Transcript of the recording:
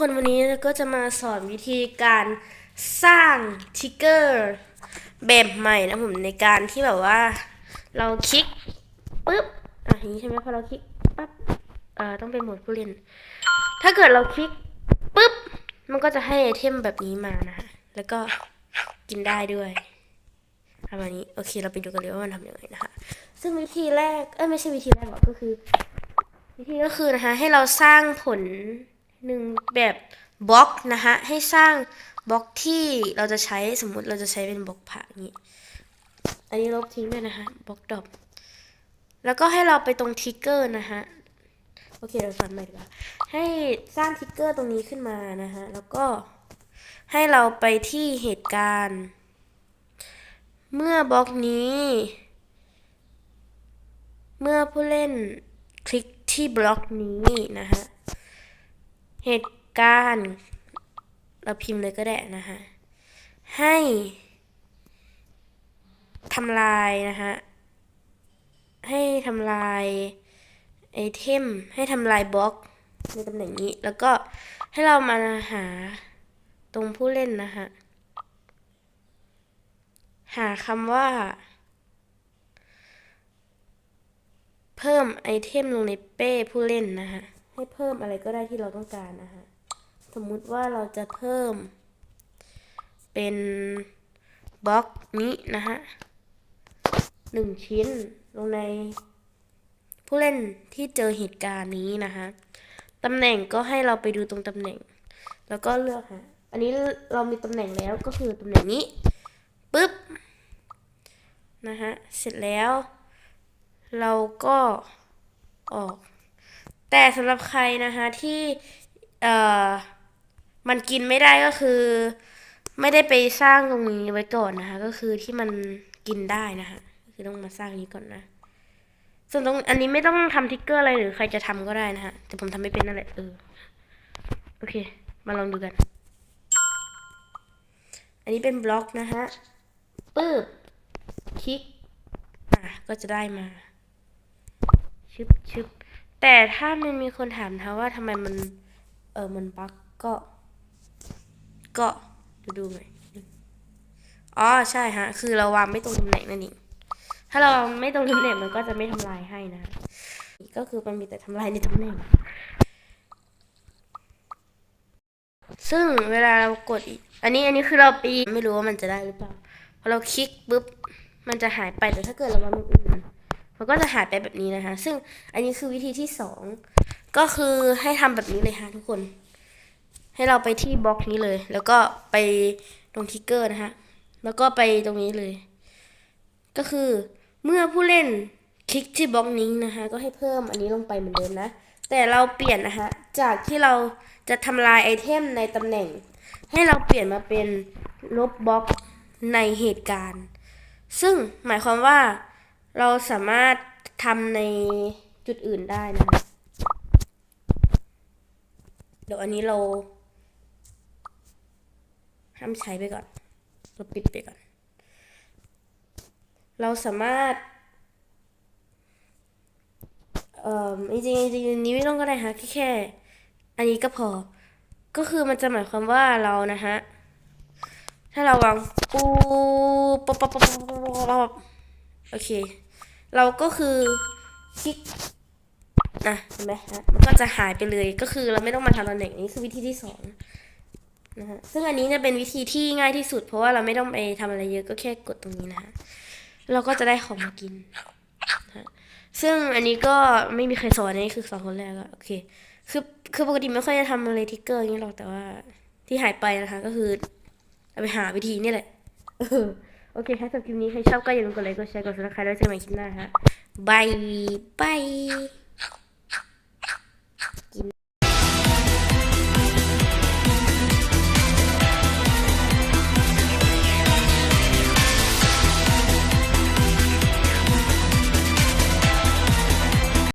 คนวันนี้ก็จะมาสอนวิธีการสร้างทิกเกอร์แบบใหม่นะผมในการที่แบบว่า เราคลิกปุ๊บอะอย่างนี้ใช่ไหมพอเราคลิกปั๊บเอ่อต้องเป็นโหมดผู้เล่น ถ้าเกิดเราคลิกปุ๊บมันก็จะให้ไอเทมแบบนี้มานะฮะแล้วก็กินได้ด้วยประมาณนี้โอเค เราไปดูกันเลยว่ามันทำยังไงนะคะ ซึ่งวิธีแรกเอ้ยไม่ใช่วิธีแรกหรอกก็คือ วิธีก็คือนะคะ ให้เราสร้างผล หนึ่งแบบบล็อกนะคะให้สร้างบล็อกที่เราจะใช้สมมุติเราจะใช้เป็นบล็อกผาอย่างนี้ อันนี้ลบทิ้งด้วยนะคะบล็อกดรอปแล้วก็ให้เราไปตรงทิกเกอร์นะคะโอเคเราสอนใหม่ดีกว่าให้สร้างทิกเกอร์ตรงนี้ขึ้นมานะคะแล้วก็ให้เราไปที่เหตุการณ์ เมื่อบล็อกนี้ เมื่อผู้เล่นคลิกที่บล็อกนี้นะฮะ เหตุการณ์ เราพิมพ์เลยก็ได้นะฮะ ให้ทำลายนะฮะ ให้ทำลายไอเทม ให้ทำลายบล็อกในตำแหน่งนี้ แล้วก็ให้เรามาหาตรงผู้เล่นนะฮะ หาคำว่า เพิ่มไอเทมลงในเป้ผู้เล่นนะฮะ ให้เพิ่มอะไรก็ได้ที่เราต้องการนะฮะสมมุติว่าเราจะเพิ่ม เป็นบล็อกนี้นะฮะหนึ่งชิ้นลงใน ผู้เล่นที่เจอเหตุการณ์นี้นะฮะตำแหน่งก็ให้เราไปดูตรงตำแหน่ง แล้วก็เลือกฮะอันนี้เรามีตำแหน่งแล้วก็คือตำแหน่งนี้ปึ๊บนะฮะเสร็จแล้ว เราก็ออก แต่สำหรับใครนะคะที่เอ่อมันกินไม่ได้ก็คือ ไม่ได้ไปสร้างตรงนี้ไว้ก่อนนะคะ ก็คือที่มันกินได้นะคะคือต้องมาสร้างนี้ก่อนนะส่วนตรงอันนี้ไม่ต้องทำทิกเกอร์อะไรหรือใครจะทำก็ได้นะคะแต่ผมทำไม่เป็นนั่นแหละเออโอเค มาลองดูกัน อันนี้เป็นบล็อกนะฮะปึ๊บคลิกอะก็จะได้มาชึบชึบ แต่ถ้ามันมีคนถามนะว่าทำไมมันเออมันบั๊กก็ ก็ดูดูหน่อยอ๋อใช่ฮะ คือเราวางไม่ตรงตำแหน่งนั่นเองถ้าเราไม่ตรงตำแหน่งมันก็จะไม่ทำลายให้นะ ก็คือมันมีแต่ทำลายในตำแหน่ง ซึ่งเวลาเรากดอีกอันนี้อันนี้คือเราปีไม่รู้ว่ามันจะได้หรือเปล่าพอเราคลิกปุ๊บมันจะหายไปแต่ถ้าเกิดเราวางตรงอื่น มันก็จะหายไปแบบนี้นะคะ ซึ่งอันนี้คือวิธีที่สองก็คือให้ทำแบบนี้เลยค่ะทุกคน ให้เราไปที่บล็อกนี้เลย แล้วก็ไปตรงทิกเกอร์นะคะแล้วก็ไปตรงนี้เลย ก็คือเมื่อผู้เล่นคลิกที่บล็อกนี้นะคะ ก็ให้เพิ่มอันนี้ลงไปเหมือนเดิมนะ แต่เราเปลี่ยนนะคะจากที่เราจะทำลายไอเทมในตำแหน่ง ให้เราเปลี่ยนมาเป็นลบบล็อกในเหตุการณ์ ซึ่งหมายความว่า เราสามารถทำในจุดอื่นได้นะ เดี๋ยวอันนี้เราห้ามใช้ไปก่อน เราปิดไปก่อน เราสามารถ เอ่อจริงจริงนี้ไม่ต้องก็ได้ฮะแค่แค่ อันนี้ก็พอ ก็คือมันจะหมายความว่าเรานะฮะ ถ้าเราวางปูปปปปปโอเค เราก็คือคลิกอะเห็นไหมฮะมันก็จะหายไปเลยก็คือเราไม่ต้องมาทำตำแหน่งนี้คือวิธีที่สองนะฮะซึ่งอันนี้จะเป็นวิธีที่ง่ายที่สุด เพราะว่าเราไม่ต้องไปทำอะไรเยอะก็แค่กดตรงนี้นะฮะเราก็จะได้ของมากินนะฮะซึ่งอันนี้ก็ไม่มีใครสอนอันนี้คือสอนคนแรกอะโอเคคือคือปกติไม่ค่อยจะทำอะไรทิกเกอร์อย่างนี้หรอกแต่ว่าที่หายไปนะคะ ก็คือเอาไปหาวิธีนี่แหละ โอเคค่ะสำหรับคลิปนี้ใครชอบก็อย่าลืมกดไลค์กดแชร์กดซับสไครต์ด้วเจอกันใหม่คลิปหน้าฮะบายบาย